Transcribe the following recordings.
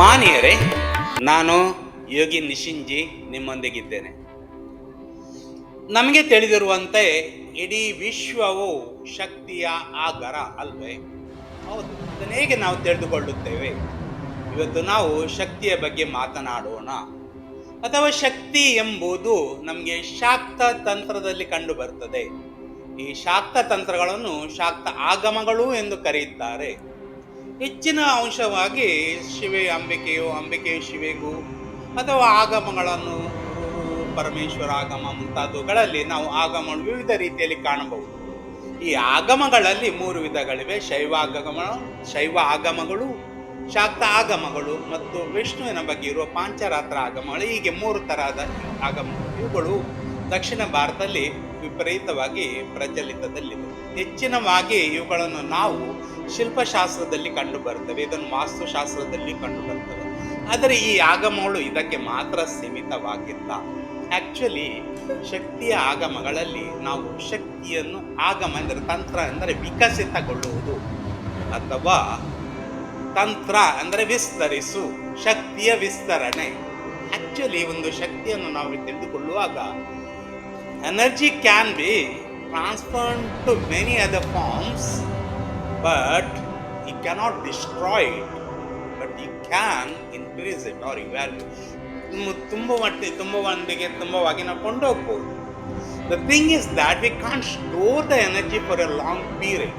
ಮಾನ್ಯರೇ, ನಾನು ಯೋಗಿ ನಿಶಿಂಜಿ ನಿಮ್ಮೊಂದಿಗಿದ್ದೇನೆ. ನಮಗೆ ತಿಳಿದಿರುವಂತೆ ಇಡೀ ವಿಶ್ವವು ಶಕ್ತಿಯ ಆಗರ ಅಲ್ವೇ? ಹೌದು, ಅದನ್ನು ಹೇಗೆ ನಾವು ತಿಳಿದುಕೊಳ್ಳುತ್ತೇವೆ? ಇವತ್ತು ನಾವು ಶಕ್ತಿಯ ಬಗ್ಗೆ ಮಾತನಾಡೋಣ. ಅಥವಾ ಶಕ್ತಿ ಎಂಬುದು ನಮಗೆ ಶಾಕ್ತ ತಂತ್ರದಲ್ಲಿ ಕಂಡು ಬರ್ತದೆ. ಈ ಶಾಕ್ತ ತಂತ್ರಗಳನ್ನು ಶಾಕ್ತ ಆಗಮಗಳು ಎಂದು ಕರೆಯುತ್ತಾರೆ. ಹೆಚ್ಚಿನ ಅಂಶವಾಗಿ ಶಿವೆ ಅಂಬಿಕೆಯು ಅಂಬಿಕೆಯು ಶಿವೆಗೂ ಅಥವಾ ಆಗಮಗಳನ್ನು ಪರಮೇಶ್ವರ ಆಗಮ ಮುಂತಾದವುಗಳಲ್ಲಿ ನಾವು ಆಗಮ ವಿವಿಧ ರೀತಿಯಲ್ಲಿ ಕಾಣಬಹುದು. ಈ ಆಗಮಗಳಲ್ಲಿ ಮೂರು ವಿಧಗಳಿವೆ. ಶೈವ ಆಗಮ, ಶೈವ ಆಗಮಗಳು, ಶಾಕ್ತ ಆಗಮಗಳು ಮತ್ತು ವಿಷ್ಣುವಿನ ಬಗ್ಗೆ ಇರುವ ಪಾಂಚರಾತ್ರ ಆಗಮಗಳು. ಹೀಗೆ ಮೂರು ತರಹದ ಆಗಮಗಳು ಇವುಗಳು ದಕ್ಷಿಣ ಭಾರತದಲ್ಲಿ ವಿಪರೀತವಾಗಿ ಪ್ರಚಲಿತದಲ್ಲಿವೆ. ಹೆಚ್ಚಿನವಾಗಿ ಇವುಗಳನ್ನು ನಾವು ಶಿಲ್ಪಶಾಸ್ತ್ರದಲ್ಲಿ ಕಂಡು ಬರ್ತವೆ, ಇದನ್ನು ವಾಸ್ತುಶಾಸ್ತ್ರದಲ್ಲಿ ಕಂಡು ಬರ್ತವೆ. ಆದರೆ ಈ ಆಗಮಗಳು ಇದಕ್ಕೆ ಮಾತ್ರ ಸೀಮಿತವಾಗಿಲ್ಲ. ಆಕ್ಚುಲಿ ಶಕ್ತಿಯ ಆಗಮಗಳಲ್ಲಿ ನಾವು ಶಕ್ತಿಯನ್ನು ಆಗಮ ಅಂದರೆ ತಂತ್ರ ಅಂದರೆ ವಿಕಸಿತಗೊಳ್ಳುವುದು ಅಥವಾ ತಂತ್ರ ಅಂದರೆ ವಿಸ್ತರಿಸು, ಶಕ್ತಿಯ ವಿಸ್ತರಣೆ. ಆಕ್ಚುಲಿ ಒಂದು ಶಕ್ತಿಯನ್ನು ನಾವು ತಿಳಿದುಕೊಳ್ಳುವಾಗ energy can be transferred to many other forms but you cannot destroy it but you can increase it or value ತುಂಬ ಮಟ್ಟಿಗೆ ತುಂಬ ಮಂದಿಗೆ ತುಂಬವಾಗಿ ನಾವು ಕೊಂಡೋಗ್ಬೋದು. The thing is that we can store the energy for a long period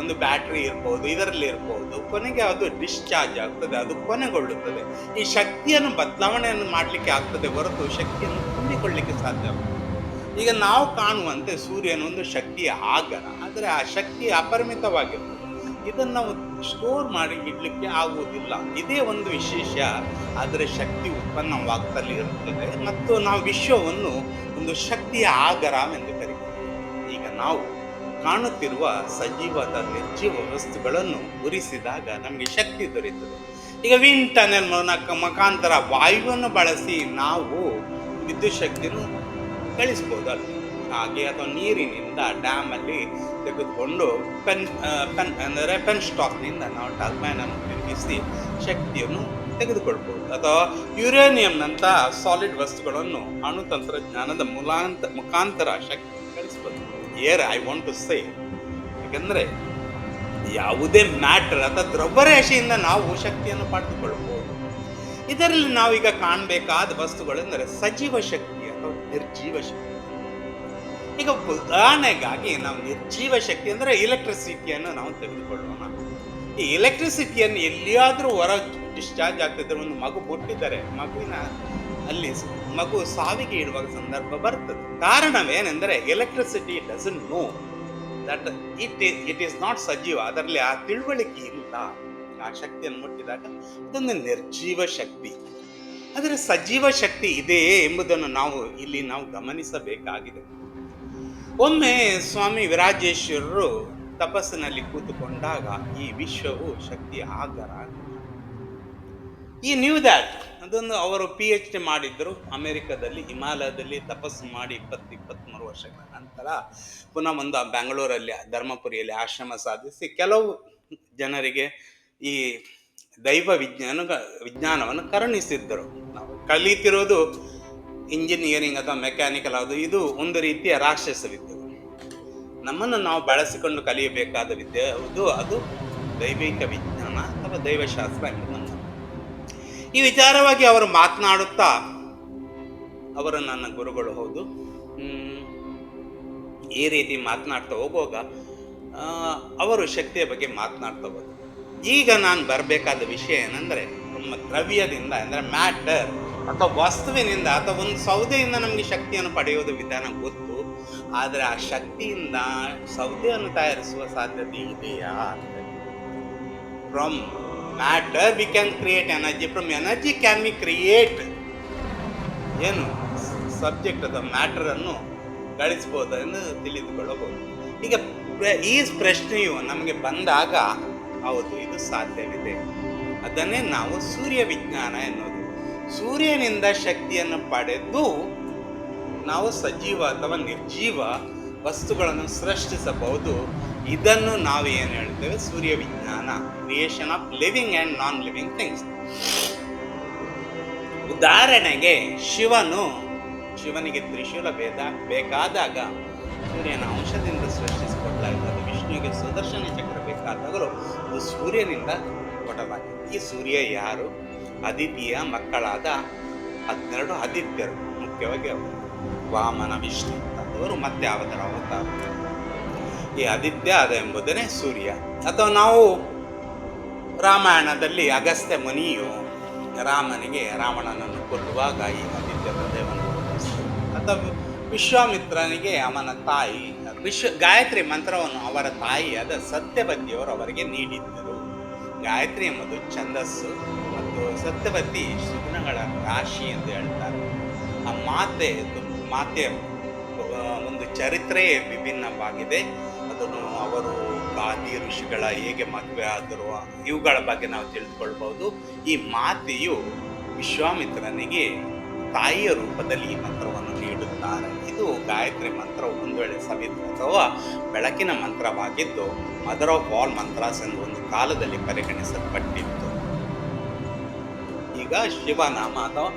ಒಂದು battery ಇರ್ಬೋದು, ಇದರಲ್ಲಿ ಇರ್ಬೋದು, ಕೊನೆಗೆ ಅದು ಡಿಸ್ಚಾರ್ಜ್ ಆಗ್ತದೆ, ಅದು ಕೊನೆಗೊಳ್ಳುತ್ತದೆ. ಈ ಶಕ್ತಿಯನ್ನು ಬದಲಾವಣೆಯನ್ನು ಮಾಡಲಿಕ್ಕೆ ಆಗ್ತದೆ ಹೊರತು ಶಕ್ತಿಯನ್ನು ತುಂಬಿಕೊಳ್ಳಿಕ್ಕೆ ಸಾಧ್ಯ ಈಗ ನಾವು ಕಾಣುವಂತೆ ಸೂರ್ಯನ ಒಂದು ಶಕ್ತಿಯ ಆಗರ, ಆದರೆ ಆ ಶಕ್ತಿ ಅಪರಿಮಿತವಾಗಿರ್ತದೆ ಇದನ್ನು ನಾವು ಸ್ಟೋರ್ ಮಾಡಿ ಇಡಲಿಕ್ಕೆ ಆಗುವುದಿಲ್ಲ. ಇದೇ ಒಂದು ವಿಶೇಷ, ಆದರೆ ಶಕ್ತಿ ಉತ್ಪನ್ನವಾಗ್ತಲೇ ಇರುತ್ತದೆ. ಮತ್ತು ನಾವು ವಿಶ್ವವನ್ನು ಒಂದು ಶಕ್ತಿಯ ಆಗರ ಎಂದು ಕರೀತೀವಿ. ಈಗ ನಾವು ಕಾಣುತ್ತಿರುವ ಸಜೀವದ ನಿರ್ಜೀವ ವಸ್ತುಗಳನ್ನು ಉರಿಸಿದಾಗ ನಮಗೆ ಶಕ್ತಿ ದೊರೆಯುತ್ತದೆ. ಈಗ ವಿಂಡ್ ಟನೆಲ್ ಮುಖಾಂತರ ವಾಯುವನ್ನು ಬಳಸಿ ನಾವು ವಿದ್ಯುತ್ ಶಕ್ತಿಯನ್ನು ಗಳಿಸ್ಬೋದಲ್ಲ ಹಾಗೆ ಅಥವಾ ನೀರಿನಿಂದ ಡ್ಯಾಮಲ್ಲಿ ತೆಗೆದುಕೊಂಡು ಪೆನ್ ಪೆನ್ ಅಂದರೆ ಪೆನ್ ಸ್ಟಾಕ್ನಿಂದ ನಾವು ಟರ್ಬೈನನ್ನು ತಿರುಗಿಸಿ ಶಕ್ತಿಯನ್ನು ತೆಗೆದುಕೊಳ್ಬೋದು. ಅಥವಾ ಯುರೇನಿಯಂನಂಥ ಸಾಲಿಡ್ ವಸ್ತುಗಳನ್ನು ಅಣು ತಂತ್ರಜ್ಞಾನದ ಮುಲಾಂತ, ಮುಖಾಂತರ ಶಕ್ತಿ ಗಳಿಸ್ಬೋದು ಏರ್ ಐ ವಾಂಟ್ ಟು ಸೇ ಯಾಕೆಂದರೆ ಯಾವುದೇ ಮ್ಯಾಟರ್ ಅಥವಾ ದ್ರವ್ಯರಾಶಿಯಿಂದ ನಾವು ಶಕ್ತಿಯನ್ನು ಪಡೆದುಕೊಳ್ಬೋದು. ಇದರಲ್ಲಿ ನಾವೀಗ ಕಾಣಬೇಕಾದ ವಸ್ತುಗಳೆಂದರೆ ಸಜೀವ ಶಕ್ತಿ. ನಿರ್ಜೀವ ಶಕ್ತಿ. ಈಗ ಉದಾಹರಣೆಗಾಗಿ ನಾವು ನಿರ್ಜೀವ ಶಕ್ತಿ ಅಂದರೆ ಎಲೆಕ್ಟ್ರಿಸಿಟಿಯನ್ನು ನಾವು ತೆಗೆದುಕೊಳ್ಳೋಣ. ಈ ಎಲೆಕ್ಟ್ರಿಸಿಟಿಯನ್ನು ಎಲ್ಲಿಯಾದರೂ ಹೊರ ಡಿಸ್ಚಾರ್ಜ್ ಆಗ್ತಿದ್ರೆ ಒಂದು ಮಗು ಹುಟ್ಟಿದ್ದಾರೆ ಮಗುವಿನ ಅಲ್ಲಿ ಮಗು ಸಾವಿಗೆ ಇಡುವ ಸಂದರ್ಭ ಬರ್ತದೆ. ಕಾರಣವೇನೆಂದರೆ electricity doesn't know that it it is not ಸಜೀವ. ಅದರಲ್ಲಿ ಆ ತಿಳುವಳಿಕೆ ಇಲ್ಲ. ಆ ಶಕ್ತಿಯನ್ನು ಮುಟ್ಟಿದಾಗ ಇದೊಂದು ನಿರ್ಜೀವ ಶಕ್ತಿ. ಆದರೆ ಸಜೀವ ಶಕ್ತಿ ಇದೆಯೇ ಎಂಬುದನ್ನು ನಾವು ಇಲ್ಲಿ ನಾವು ಗಮನಿಸಬೇಕಾಗಿದೆ. ಒಮ್ಮೆ ಸ್ವಾಮಿ ವಿರಾಜೇಶ್ವರರು ತಪಸ್ಸಿನಲ್ಲಿ ಕೂತುಕೊಂಡಾಗ ಈ ವಿಶ್ವವು ಶಕ್ತಿ ಆಗರ ಈ ನ್ಯೂ ದ್ಯಾಟ್ ಅದೊಂದು ಅವರು ಪಿ ಎಚ್ ಡಿ ಮಾಡಿದ್ದರು ಅಮೆರಿಕದಲ್ಲಿ, ಹಿಮಾಲಯದಲ್ಲಿ ತಪಸ್ಸು ಮಾಡಿ ಇಪ್ಪತ್ತು ಇಪ್ಪತ್ತ್ಮೂರು ವರ್ಷಗಳ ನಂತರ ಪುನಃ ಒಂದು ಬೆಂಗಳೂರಲ್ಲಿ, ಧರ್ಮಪುರಿಯಲ್ಲಿ ಆಶ್ರಮ ಸಾಧಿಸಿ ಕೆಲವು ಜನರಿಗೆ ಈ ದೈವ ವಿಜ್ಞಾನ ವಿಜ್ಞಾನವನ್ನು ಕರುಣಿಸಿದ್ದರು. ನಾವು ಕಲಿತಿರೋದು ಇಂಜಿನಿಯರಿಂಗ್ ಅಥವಾ ಮೆಕ್ಯಾನಿಕಲ್ ಅದು, ಇದು ಒಂದು ರೀತಿಯ ರಾಕ್ಷಸ ವಿದ್ಯೆ ನಮ್ಮನ್ನು ನಾವು ಬಳಸಿಕೊಂಡು ಕಲಿಯಬೇಕಾದ ವಿದ್ಯೆ ಹೌದು, ಅದು ದೈವಿಕ ವಿಜ್ಞಾನ ಅಥವಾ ದೈವಶಾಸ್ತ್ರ ಎಂಬುದನ್ನು. ಈ ವಿಚಾರವಾಗಿ ಅವರು ಮಾತನಾಡುತ್ತಾ, ಅವರು ನನ್ನ ಗುರುಗಳು ಹೌದು ಈ ರೀತಿ ಮಾತನಾಡ್ತಾ ಹೋಗುವಾಗ ಅವರು ಶಕ್ತಿಯ ಬಗ್ಗೆ ಮಾತನಾಡ್ತಾ ಹೋದ್ರು. ಈಗ ನಾನು ಬರಬೇಕಾದ ವಿಷಯ ಏನಂದರೆ, ನಮ್ಮ ದ್ರವ್ಯದಿಂದ, ಅಂದರೆ ಮ್ಯಾಟರ್ ಅಥವಾ ವಸ್ತುವಿನಿಂದ ಅಥವಾ ಒಂದು ಸೌದೆಯಿಂದ ನಮಗೆ ಶಕ್ತಿಯನ್ನು ಪಡೆಯೋದು ವಿಧಾನ ಗೊತ್ತು. ಆದರೆ ಆ ಶಕ್ತಿಯಿಂದ ಸೌದೆಯನ್ನು ತಯಾರಿಸುವ ಸಾಧ್ಯತೆ ಇದೆಯಾ from matter we can create energy from energy can we create ಏನು? ಸಬ್ಜೆಕ್ಟ್ ಅಥವಾ ಮ್ಯಾಟರನ್ನು ಗಳಿಸ್ಬೋದು ಎಂದು ತಿಳಿದುಕೊಳ್ಳಬಹುದು. ಈಗ, ಈ ಪ್ರಶ್ನೆಯು ನಮಗೆ ಬಂದಾಗ ಹೌದು, ಇದು ಸಾಧ್ಯವಿದೆ. ಅದನ್ನೇ ನಾವು ಸೂರ್ಯ ವಿಜ್ಞಾನ ಎನ್ನುವುದು. ಸೂರ್ಯನಿಂದ ಶಕ್ತಿಯನ್ನು ಪಡೆದು ನಾವು ಸಜೀವ ಅಥವಾ ನಿರ್ಜೀವ ವಸ್ತುಗಳನ್ನು ಸೃಷ್ಟಿಸಬಹುದು. ಇದನ್ನು ನಾವು ಏನು ಹೇಳ್ತೇವೆ? ಸೂರ್ಯ ವಿಜ್ಞಾನ creation of living and non living things ಉದಾಹರಣೆಗೆ, ಶಿವನು, ಶಿವನಿಗೆ ತ್ರಿಶೂಲ ಭೇದ ಬೇಕಾದಾಗ ಸೂರ್ಯನ ಅಂಶದಿಂದ ಸೃಷ್ಟಿಸಿಕೊಡಲಾಗುತ್ತದೆ ವಿಷ್ಣುವಿಗೆ ಸುದರ್ಶನ ಚಕ್ರ ಅದು ಸೂರ್ಯನಿಂದ ಕೊಡಲಾಗಿದೆ. ಈ ಸೂರ್ಯ ಯಾರು? ಅದಿತಿಯ ಮಕ್ಕಳಾದ ಹನ್ನೆರಡು ಆದಿತ್ಯರು, ಮುಖ್ಯವಾಗಿ ಅವರು. ವಾಮನ ವಿಷ್ಣು ಅಂತವರು ಮತ್ತೆ ಅವತಾರ ಅವತಾರ. ಈ ಆದಿತ್ಯ ಅದ ಎಂಬುದನ್ನೇ ಸೂರ್ಯ. ಅಥವಾ ನಾವು ರಾಮಾಯಣದಲ್ಲಿ ಅಗಸ್ತ್ಯ ಮುನಿಯು ರಾಮನಿಗೆ ರಾವಣನನ್ನು ಕೊಲ್ಲುವಾಗ ಈ ಆದಿತ್ಯದ ದೇವನ. ಅಥವಾ ವಿಶ್ವಾಮಿತ್ರನಿಗೆ ಅವನ ತಾಯಿ ವಿಶ್ವ ಗಾಯತ್ರಿ ಮಂತ್ರವನ್ನು ಅವರ ತಾಯಿಯಾದ ಸತ್ಯವತಿಯವರು ಅವರಿಗೆ ನೀಡಿದ್ದರು. ಗಾಯತ್ರಿ ಎಂಬುದು ಛಂದಸ್ಸು ಮತ್ತು ಸತ್ಯವತಿ ಸುಗುಣಗಳ ರಾಶಿ ಎಂದು ಹೇಳ್ತಾರೆ. ಆ ಮಾತೆ ಮಾತೆಯ ಒಂದು ಚರಿತ್ರೆಯೇ ವಿಭಿನ್ನವಾಗಿದೆ. ಅದನ್ನು ಅವರು ಗಾಂಧಿ ಋಷಿಗಳ ಹೇಗೆ ಮದುವೆ ಆದರು, ಇವುಗಳ ಬಗ್ಗೆ ನಾವು ತಿಳಿದುಕೊಳ್ಬಹುದು. ಈ ಮಾತೆಯು ವಿಶ್ವಾಮಿತ್ರನಿಗೆ ತಾಯಿಯ ರೂಪದಲ್ಲಿ ಈ ಮಂತ್ರವನ್ನು ನೀಡುತ್ತಾರೆ. ಇದು ಗಾಯತ್ರಿ ಮಂತ್ರ ಒಂದು ವೇಳೆ ಸವಿತ್ರ ಅಥವಾ ಬೆಳಕಿನ ಮಂತ್ರವಾಗಿದ್ದು, ಮದರ್ ಆಫ್ ಆಲ್ ಮಂತ್ರಾಸ್ ಎಂದು ಒಂದು ಕಾಲದಲ್ಲಿ ಪರಿಗಣಿಸಲ್ಪಟ್ಟಿತ್ತು. ಈಗ ಶಿವನಾಮ ಅಥವಾ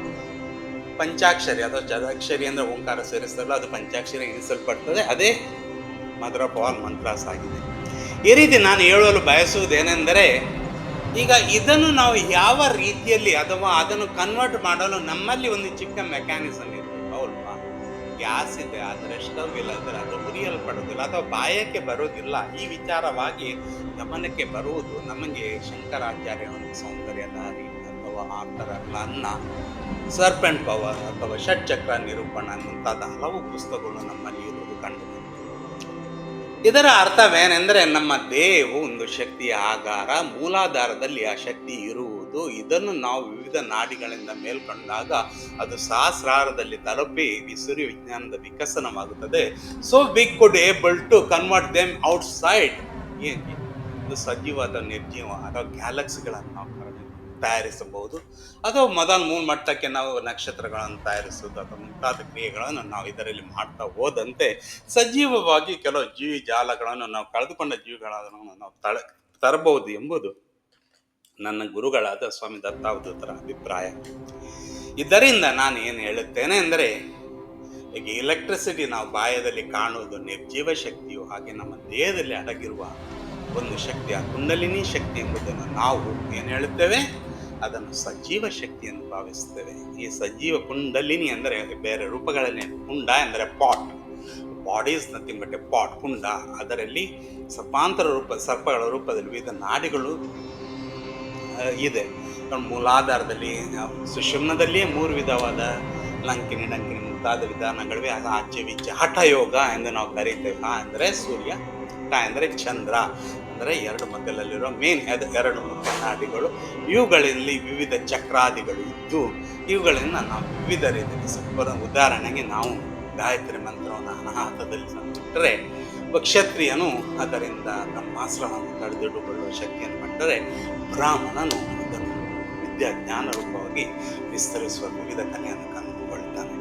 ಪಂಚಾಕ್ಷರಿ ಅಥವಾ ಚದಾಕ್ಷರಿ ಅಂದರೆ ಓಂಕಾರ ಸೇರಿಸಲ್ಲ ಅದು ಪಂಚಾಕ್ಷರಿ ಎನಿಸಲ್ಪಡ್ತದೆ ಅದೇ ಮದರ್ ಆಫ್ ಆಲ್ ಮಂತ್ರಾಸ್ ಆಗಿದೆ. ಈ ರೀತಿ ನಾನು ಹೇಳಲು ಬಯಸುವುದೇನೆಂದರೆ, ಈಗ ಇದನ್ನು ನಾವು ಯಾವ ರೀತಿಯಲ್ಲಿ ಅಥವಾ ಅದನ್ನು ಕನ್ವರ್ಟ್ ಮಾಡಲು ನಮ್ಮಲ್ಲಿ ಒಂದು ಚಿಕ್ಕ ಮೆಕ್ಯಾನಿಸಮ್ ಇದೆ. ಗ್ಯಾಸ್ ಇದೆ, ಆದರೆ ಸ್ಟವ್ ಇಲ್ಲ ಅಂದರೆ ಅದು ಉರಿಯಲ್ಪಡುವುದಿಲ್ಲ ಅಥವಾ ಬಾಯಕ್ಕೆ ಬರೋದಿಲ್ಲ ಈ ವಿಚಾರವಾಗಿ ಗಮನಕ್ಕೆ ಬರುವುದು ನಮಗೆ ಶಂಕರಾಚಾರ್ಯ ಒಂದು ಸೌಂದರ್ಯಧಾರಿ ಅಥವಾ ಆ ಥರ ಸರ್ಪ್ ಸರ್ಪೆಂಟ್ ಪವರ್ ಅಥವಾ ಷಟ್ಚಕ್ರ ನಿರೂಪಣ ಮುಂತಾದ ಹಲವು ಪುಸ್ತಕಗಳು ನಮ್ಮಲ್ಲಿ ಇರುವುದು ಕಂಡು ಇದರ ಅರ್ಥವೇನೆಂದರೆ ನಮ್ಮ ದೇಹವು ಒಂದು ಶಕ್ತಿಯ ಆಗಾರ ಮೂಲಾಧಾರದಲ್ಲಿ ಆ ಶಕ್ತಿ ಇರುವುದು. ಇದನ್ನು ನಾವು ವಿವಿಧ ನಾಡಿಗಳಿಂದ ಮೇಲ್ಕೊಂಡಾಗ ಅದು ಸಹಸ್ರಾರದಲ್ಲಿ ತಲುಪಿ ಈ ಸೂರ್ಯ ವಿಜ್ಞಾನದ ವಿಕಸನವಾಗುತ್ತದೆ. So we could able to convert them outside ಏನು ಇದು? ಸಜೀವ ಅಥವಾ ನಿರ್ಜೀವ, ಅಥವಾ ಗ್ಯಾಲಕ್ಸಿಗಳನ್ನು ನಾವು ತಯಾರಿಸಬಹುದು. ಅಥವಾ ಮೊದಲ ಮೂಲ ಮಟ್ಟಕ್ಕೆ ನಾವು ನಕ್ಷತ್ರಗಳನ್ನು ತಯಾರಿಸುವುದು, ಅಥವಾ ಮುಂತಾದ ಕ್ರಿಯೆಗಳನ್ನು ನಾವು ಇದರಲ್ಲಿ ಮಾಡ್ತಾ ಹೋದಂತೆ, ಸಜೀವವಾಗಿ ಕೆಲವು ಜೀವಿ ಜಾಲಗಳನ್ನು ನಾವು ಕಳೆದುಕೊಂಡ ಜೀವಿಗಳನ್ನು ನಾವು ತಳ, ತರಬಹುದು ಎಂಬುದು ನನ್ನ ಗುರುಗಳಾದ ಸ್ವಾಮಿ ದತ್ತಾವಧೂತರ ಅಭಿಪ್ರಾಯ. ಇದರಿಂದ ನಾನು ಏನು ಹೇಳುತ್ತೇನೆ ಅಂದರೆ ಈಗ ಎಲೆಕ್ಟ್ರಿಸಿಟಿ ನಾವು ಬಾಯದಲ್ಲಿ ಕಾಣುವುದು ನಿರ್ಜೀವ ಶಕ್ತಿಯು ಹಾಗೆ ನಮ್ಮ ದೇಹದಲ್ಲಿ ಅಡಗಿರುವ ಒಂದು ಶಕ್ತಿ, ಆ ಕುಂಡಲಿನಿ ಶಕ್ತಿ ಎಂಬುದನ್ನು ನಾವು ಏನು ಹೇಳುತ್ತೇವೆ? ಅದನ್ನು ಸಜೀವ ಶಕ್ತಿ ಎಂದು ಭಾವಿಸ್ತೇವೆ ಈ ಸಜೀವ ಕುಂಡಲಿನಿ ಅಂದರೆ ಬೇರೆ ರೂಪಗಳಲ್ಲಿ ಕುಂಡ ಎಂದರೆ pot body is nothing but a pot ಕುಂಡ. ಅದರಲ್ಲಿ ಸರ್ಪಾಂತರ ರೂಪ, ಸರ್ಪಗಳ ರೂಪದಲ್ಲಿ ವಿವಿಧ ನಾಡಿಗಳು ಇದೆ. ಮೂಲಾಧಾರದಲ್ಲಿ ಆ, ಸುಷುಮ್ನದಲ್ಲಿಯೇ ಮೂರು ವಿಧವಾದ ಲಂಕಿನಿ ಡಂಕಿನಿ ಮುಂತಾದ ವಿಧಾನಗಳಿವೆ. ಅದು ಆಚೆ ವಿಚೆ ಹಠಯೋಗ ಎಂದು ನಾವು ಕರೀತೇವೆ. ಆ ಅಂದರೆ ಸೂರ್ಯ ಟ ಅಂದರೆ ಚಂದ್ರ ಅಂದರೆ ಎರಡು ಮಧ್ಯದಲ್ಲಿರೋ ಮೇನ್ ಎರಡು ಮುಖ್ಯ ಇವುಗಳಲ್ಲಿ ವಿವಿಧ ಚಕ್ರಾದಿಗಳು ಇದ್ದು ಇವುಗಳನ್ನು ನಾವು ವಿವಿಧ ರೀತಿಯಲ್ಲಿ ಉದಾಹರಣೆಗೆ ನಾವು ಗಾಯತ್ರಿ ಮಂತ್ರವನ್ನು ಅನಾಹತದಲ್ಲಿ ಬಿಟ್ಟರೆ ಒಬ್ಬ ಕ್ಷತ್ರಿಯನು ಅದರಿಂದ ಬ್ರಹ್ಮಾಸ್ತ್ರವನ್ನು ತಡೆದಿಟ್ಟುಕೊಳ್ಳುವ ಶಕ್ತಿಯನ್ನು ಪಟ್ಟರೆ ಬ್ರಾಹ್ಮಣನು ಅದನ್ನು ವಿದ್ಯಾ ಜ್ಞಾನ ರೂಪವಾಗಿ ವಿಸ್ತರಿಸುವ ವಿವಿಧ ಕಲೆಯನ್ನು ಕಂಡುಕೊಳ್ಳುತ್ತಾನೆ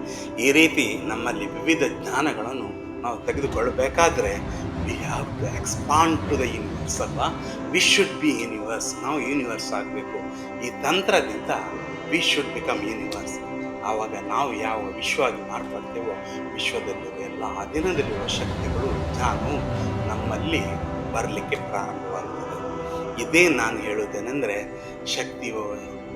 ಈ ರೀತಿ ನಮ್ಮಲ್ಲಿ ವಿವಿಧ ಜ್ಞಾನಗಳನ್ನು ನಾವು ತೆಗೆದುಕೊಳ್ಳಬೇಕಾದ್ರೆ we have to expand to the universe ಅಲ್ವಾ? ವಿ ಶುಡ್ ಬಿ ಯೂನಿವರ್ಸ್ ನಾವು ಯೂನಿವರ್ಸ್ ಆಗಬೇಕು. ಈ ತಂತ್ರದಿಂದ ವಿ ಶುಡ್ ಬಿಕಮ್ ಯೂನಿವರ್ಸ್ ಆವಾಗ ನಾವು ಯಾವ ವಿಶ್ವವಾಗಿ ಮಾರ್ಪಡ್ತೇವೋ ವಿಶ್ವದಲ್ಲಿರುವ ಎಲ್ಲ ಅಧೀನದಲ್ಲಿರುವ ಶಕ್ತಿಗಳು ನಾನು ನಮ್ಮಲ್ಲಿ ಬರಲಿಕ್ಕೆ ಪ್ರಾರಂಭವಾಗ್ತದೆ. ಇದೇ ನಾನು ಹೇಳೋದೇನೆಂದರೆ ಶಕ್ತಿ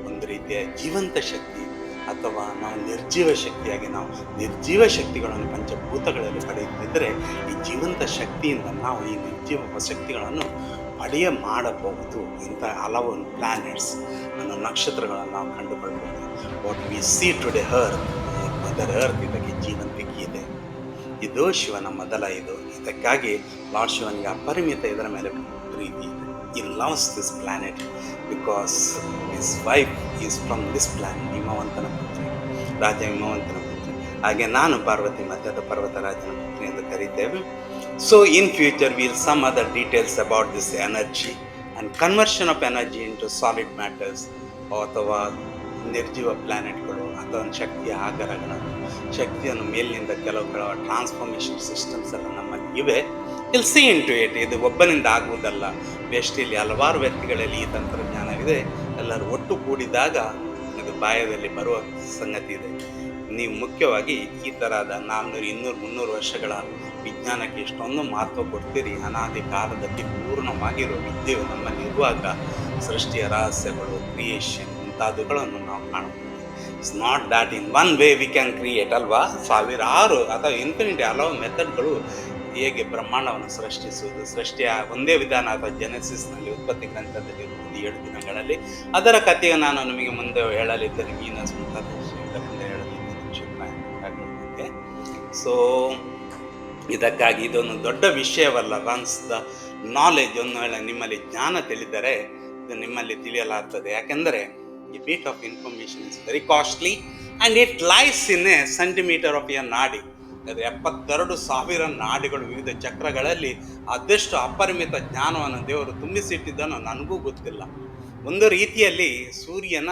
ಒಂದು ರೀತಿಯ ಜೀವಂತ ಶಕ್ತಿ ಅಥವಾ ನಾವು ನಿರ್ಜೀವ ಶಕ್ತಿಯಾಗಿ ನಾವು ನಿರ್ಜೀವ ಶಕ್ತಿಗಳನ್ನು ಪಂಚಭೂತಗಳಲ್ಲಿ ಪಡೆಯುತ್ತಿದ್ದರೆ ಈ ಜೀವಂತ ಶಕ್ತಿಯಿಂದ ನಾವು ಈ ನಿರ್ಜೀವ ಶಕ್ತಿಗಳನ್ನು ಪಡೆಯ ಮಾಡಬಹುದು ಇಂಥ ಹಲವು ಪ್ಲಾನೆಟ್ಸ್ ನನ್ನ ನಕ್ಷತ್ರಗಳನ್ನು ನಾವು ಕಂಡುಕೊಳ್ಬೋದು what we see today earth mother earth ಇದಕ್ಕೆ ಜೀವಂತಿಕೆ ಇದೆ. ಇದು ಶಿವನ ಮೊದಲ, ಇದು ಇದಕ್ಕಾಗಿ ಲಾರ್ಡ್ ಶಿವನಿಗೆ ಅಪರಿಮಿತ ಇದರ ಮೇಲೆ ಪ್ರೀತಿ ಈ loves this planet because his wife is from this planet ಹಿಮವಂತನ ಪುತ್ರಿ, ರಾಜ ಹಿಮವಂತನ ಪುತ್ರಿ. ಹಾಗೆ ನಾನು ಪಾರ್ವತಿ ಮಧ್ಯದ ಪರ್ವತ ರಾಜನ ಪುತ್ರಿ ಎಂದು ಕರೀತೇವೆ. So in future will some other details about this energy and conversion of energy into solid matters ಅಥವಾ ನಿರ್ಜೀವ ಪ್ಲ್ಯಾನೆಟ್ಗಳು ಒಂದು ಶಕ್ತಿಯ ಆಕಾರಗಳು ಶಕ್ತಿಯನ್ನು ಮೇಲಿನಿಂದ ಕೆಲವು ಕೆಲವು ಟ್ರಾನ್ಸ್ಫಾರ್ಮೇಷನ್ ಸಿಸ್ಟಮ್ಸ್ ಎಲ್ಲ ನಮ್ಮಲ್ಲಿ ಇವೆ. ಇಲ್ಲಿ ಸಿ ಇಂಟು ಏಟ್ ಇದು ಒಬ್ಬನಿಂದ ಆಗುವುದಲ್ಲ. ಬೆಸ್ಟಿಲಿ ಹಲವಾರು ವ್ಯಕ್ತಿಗಳಲ್ಲಿ ಈ ತಂತ್ರಜ್ಞಾನವಿದೆ. ಎಲ್ಲರೂ ಒಟ್ಟು ಕೂಡಿದಾಗ ಇದು ಬಾಯದಲ್ಲಿ ಬರುವ ಸಂಗತಿ ಇದೆ. ನೀವು ಮುಖ್ಯವಾಗಿ ಈ ಥರದ ನಾನ್ನೂರು, ಇನ್ನೂರು, ಮುನ್ನೂರು ವರ್ಷಗಳ ವಿಜ್ಞಾನಕ್ಕೆ ಎಷ್ಟೊಂದು ಮಹತ್ವ ಕೊಡ್ತೀರಿ, ಅನಾದಿ ಕಾಲದಲ್ಲಿ ಪೂರ್ಣವಾಗಿರುವ ವಿದ್ಯೆಯು ನಮ್ಮಲ್ಲಿ ಇರುವಾಗ ಸೃಷ್ಟಿಯ ರಹಸ್ಯಗಳು ಕ್ರಿಯೇಷನ್ ಮುಂತಾದವುಗಳನ್ನು ನಾವು ಕಾಣಬಹುದು. It's not that in one way we can create ಅಲ್ವಾ? ಸಾವಿರಾರು ಅಥವಾ ಇನ್ಫಿನಿಟಿ ಹಲವು ಮೆಥಡ್ಗಳು ಹೇಗೆ ಬ್ರಹ್ಮಾಂಡವನ್ನು ಸೃಷ್ಟಿಸುವುದು. ಸೃಷ್ಟಿಯ ಒಂದೇ ವಿಧಾನ ಅಥವಾ ಜೆನೆಸಿಸ್ನಲ್ಲಿ ಉತ್ಪತ್ತಿ ಗ್ರಂಥದಲ್ಲಿ ಏಳು ದಿನಗಳಲ್ಲಿ. ಅದರ ಕಥೆಯು ನಾನು ನಿಮಗೆ ಮುಂದೆ ಹೇಳಲಿದ್ದೇನೆ. ಮೀನಸ್ ಮುಂತಾದ ಮುಂದೆ ಹೇಳಲಿದ್ದೇನೆ. ಶುಕ್ರಾಯಕ್ಕೆ ಸೊ ಇದಕ್ಕಾಗಿ ಇದೊಂದು ದೊಡ್ಡ ವಿಷಯವಲ್ಲ. ಬನ್ಸ್ ದ ನಾಲೆಜ್ ಒಂದು ವೇಳೆ ನಿಮ್ಮಲ್ಲಿ ಜ್ಞಾನ ತಿಳಿದರೆ, ಇದು ನಿಮ್ಮಲ್ಲಿ ತಿಳಿಯಲಾಗ್ತದೆ. ಯಾಕೆಂದರೆ ಈ bit of information is very costly and it lies in a centimeter of a nadi. ಅದು ಎಪ್ಪತ್ತೆರಡು ಸಾವಿರ ನಾಡಿಗಳು ವಿವಿಧ ಚಕ್ರಗಳಲ್ಲಿ ಅದೆಷ್ಟು ಅಪರಿಮಿತ ಜ್ಞಾನವನ್ನು ದೇವರು ತುಂಬಿಸಿಟ್ಟಿದ್ದನ್ನು ನನಗೂ ಗೊತ್ತಿಲ್ಲ. ಒಂದು ರೀತಿಯಲ್ಲಿ ಸೂರ್ಯನ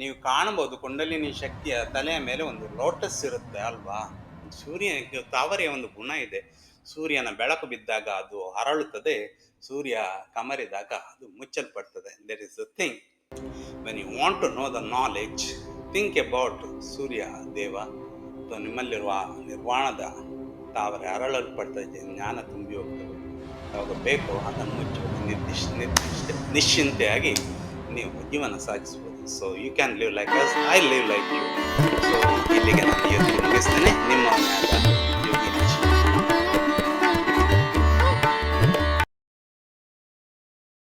ನೀವು ಕಾಣಬಹುದು, ಕುಂಡಲಿನಿ ಶಕ್ತಿಯ ತಲೆಯ ಮೇಲೆ ಒಂದು ಲೋಟಸ್ ಇರುತ್ತೆ ಅಲ್ವಾ? ಸೂರ್ಯ ತಾವರೆಯ ಒಂದು ಗುಣ ಇದೆ. ಸೂರ್ಯನ ಬೆಳಕು ಬಿದ್ದಾಗ ಅದು ಹರಳುತ್ತದೆ, ಸೂರ್ಯ ಕಮರಿದಾಗ ಅದು ಮುಚ್ಚಲ್ಪಡ್ತದೆ. That is a thing when you want to know the knowledge think about Surya Deva ಅಥವಾ ನಿಮ್ಮಲ್ಲಿರುವ ನಿರ್ವಾಣದ ತಾವರೆ ಇದೆ ಜ್ಞಾನ ತುಂಬಿ ಹೋಗ್ತದೆ. ಯಾವಾಗ ಬೇಕೋ ಅದನ್ನು ಮುಚ್ಚು. ನಿರ್ದಿಷ್ಟ ನಿರ್ದಿಷ್ಟ, ನಿಶ್ಚಿಂತೆಯಾಗಿ ನೀವು ಜೀವನ ಸಾಗಿಸ್ಬೋದು. So you can live like us I live like you so ಇಲ್ಲಿಗೆ ನಾನು ಮುಗಿಸ್ತೇನೆ. ನಿಮ್ಮ